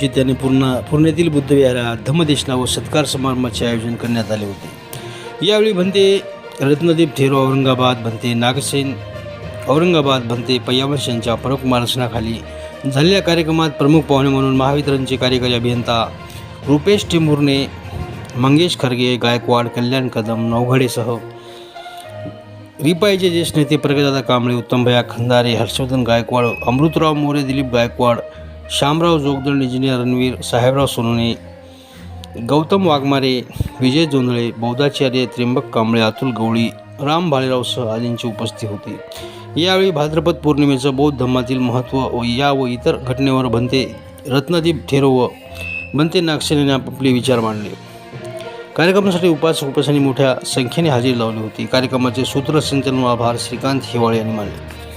औचित्याने पूर्ण पुण्यातील बुद्धविहारात धम्मदेशना व सत्कार समारंभाचे आयोजन करण्यात आले होते. यावेळी भंते रत्नदीप थेरो औरंगाबाद भंते नागसेन औरंगाबाद भंते पय्यावंश यांच्या प्रमुख मार्गदर्शनाखाली झालेल्या कार्यक्रमात प्रमुख पाहुणे म्हणून महावितरणचे कार्यकारी अभियंता रुपेश टिमुरने मंगेश खरगे गायकवाड कल्याण कदम नवघडेसह रिपाईचे ज्येष्ठ नेते प्रगतदादा कांबळे उत्तमभया खंदारे हर्षवर्धन गायकवाड अमृतराव मोरे दिलीप गायकवाड श्यामराव जोगदंड इंजिनियर रणवीर साहेबराव सोनवणे गौतम वाघमारे विजय जोंधळे बौद्धाचार्य त्र्यंबक कांबळे अतुल गवळी राम भालेरावसह आदींची उपस्थिती होती. यावेळी भाद्रपद पौर्णिमेचं बौद्ध धर्मातील महत्त्व व या व इतर घटनेवर बनते रत्नदीप ठेरो व बनते नागसेने आपले विचार मांडले. कार्यक्रमासाठी उपासक उपासांनी मोठ्या संख्येने हजेरी लावली होती. कार्यक्रमाचे सूत्रसंचलन व आभार श्रीकांत हिवाळे यांनी मानले.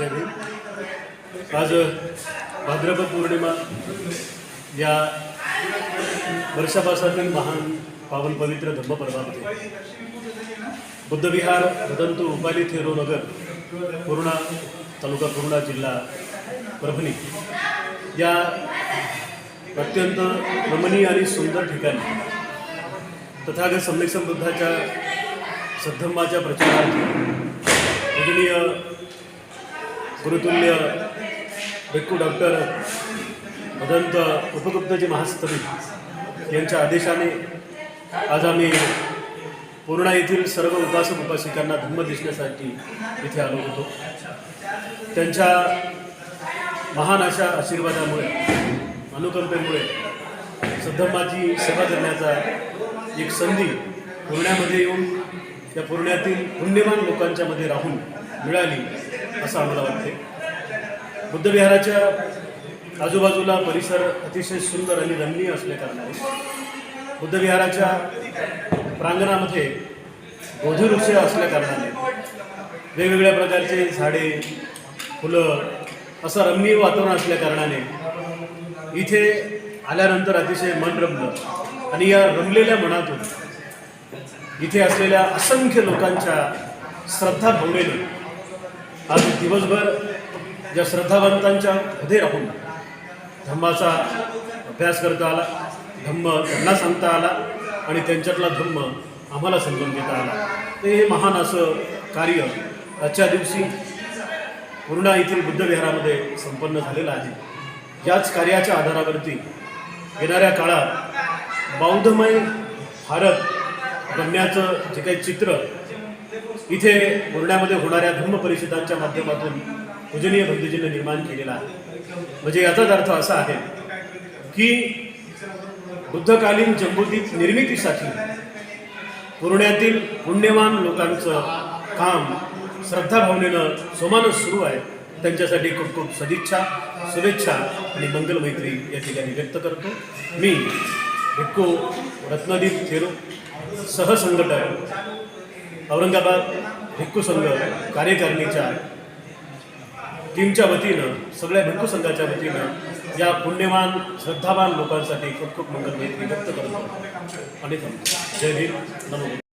जय भीम आज भाद्रपद पौर्णिमा. या वर्षापासातील महान पावन पवित्र धम्मपर्वामध्ये बुद्धविहार भदंतू उपाली थेरो नगर पूर्णा तालुका पूर्णा जिल्हा परभणी. या अत्यंत रमणीय आणि सुंदर ठिकाणी तथागत सम्यक बुद्धाच्या सद्धम्माच्या प्रचारार्थ पूजनीय गुरुतुल्य भिक्खू डॉक्टर भदंत उपगुप्तजी महास्तवी यांच्या आदेशाने आज आम्ही पूर्णा येथील सर्व उपासक उपासिकांना धम्म दिसण्यासाठी इथे आलो होतो. त्यांच्या महान अशा आशीर्वादामुळे अनुकंपेमुळे सद्धम्माची सेवा करण्याचा एक संधी पूर्ण्यामध्ये येऊन त्या पुण्यातील पुण्यवान लोकांच्यामध्ये राहून मिळाली. असं आम्हाला वाटते. बुद्धविहाराच्या आजूबाजूला परिसर अतिशय सुंदर आणि रमणीय असल्या कारणाने बुद्धविहाराच्या प्रांगणामध्ये बोधवृक्ष असल्या कारणाने वेगवेगळ्या प्रकारचे झाडे फुलं असं रमणीय वातावरण असल्या कारणाने इथे आल्यानंतर अतिशय मन रमलं. आणि या रमलेल्या मनातून इथे असलेल्या असंख्य लोकांच्या श्रद्धा भावनेने आज दिवसभर ज्या श्रद्धावंतांच्या हृदय राहून धम्माचा अभ्यास करता आला धम्म त्यांना सांगता आला आणि त्यांच्यातला धम्म आम्हाला समजून घेता आला. तर हे महान असं कार्य आजच्या दिवशी पूर्णा येथील बुद्धविहारामध्ये संपन्न झालेलं आहे. याच कार्याच्या आधारावरती येणाऱ्या काळात बौद्धमय भारत बनण्याचं जे काही चित्र इथे बोर्ड्यामध्ये होणाऱ्या धम्म परिषदांच्या माध्यमातून पूजनीय बंधूजींनी निर्माण केलेला आहे. म्हणजे याचाच अर्थ असा आहे की बुद्धकालीन जम्बूद्वीप निर्मितीसाठी पुण्यातील पुण्यवान लोकांचं काम श्रद्धाभावनेनं सोमानं सुरू आहे. त्यांच्यासाठी खूप खूप सदिच्छा शुभेच्छा आणि मंगलमैत्री या ठिकाणी व्यक्त करतो. मी भिक्खू रत्नदीप थेरो सहसंघटक औरंगाबाद भिक्खू संघ कार्यकारिणीच्या टीमच्या वतीनं सगळ्या भिक्खू संघाच्या वतीनं या पुण्यवान श्रद्धावान लोकांसाठी खूप खूप मंगलमैत्री व्यक्त करतो. आणि जय भीम. नमो.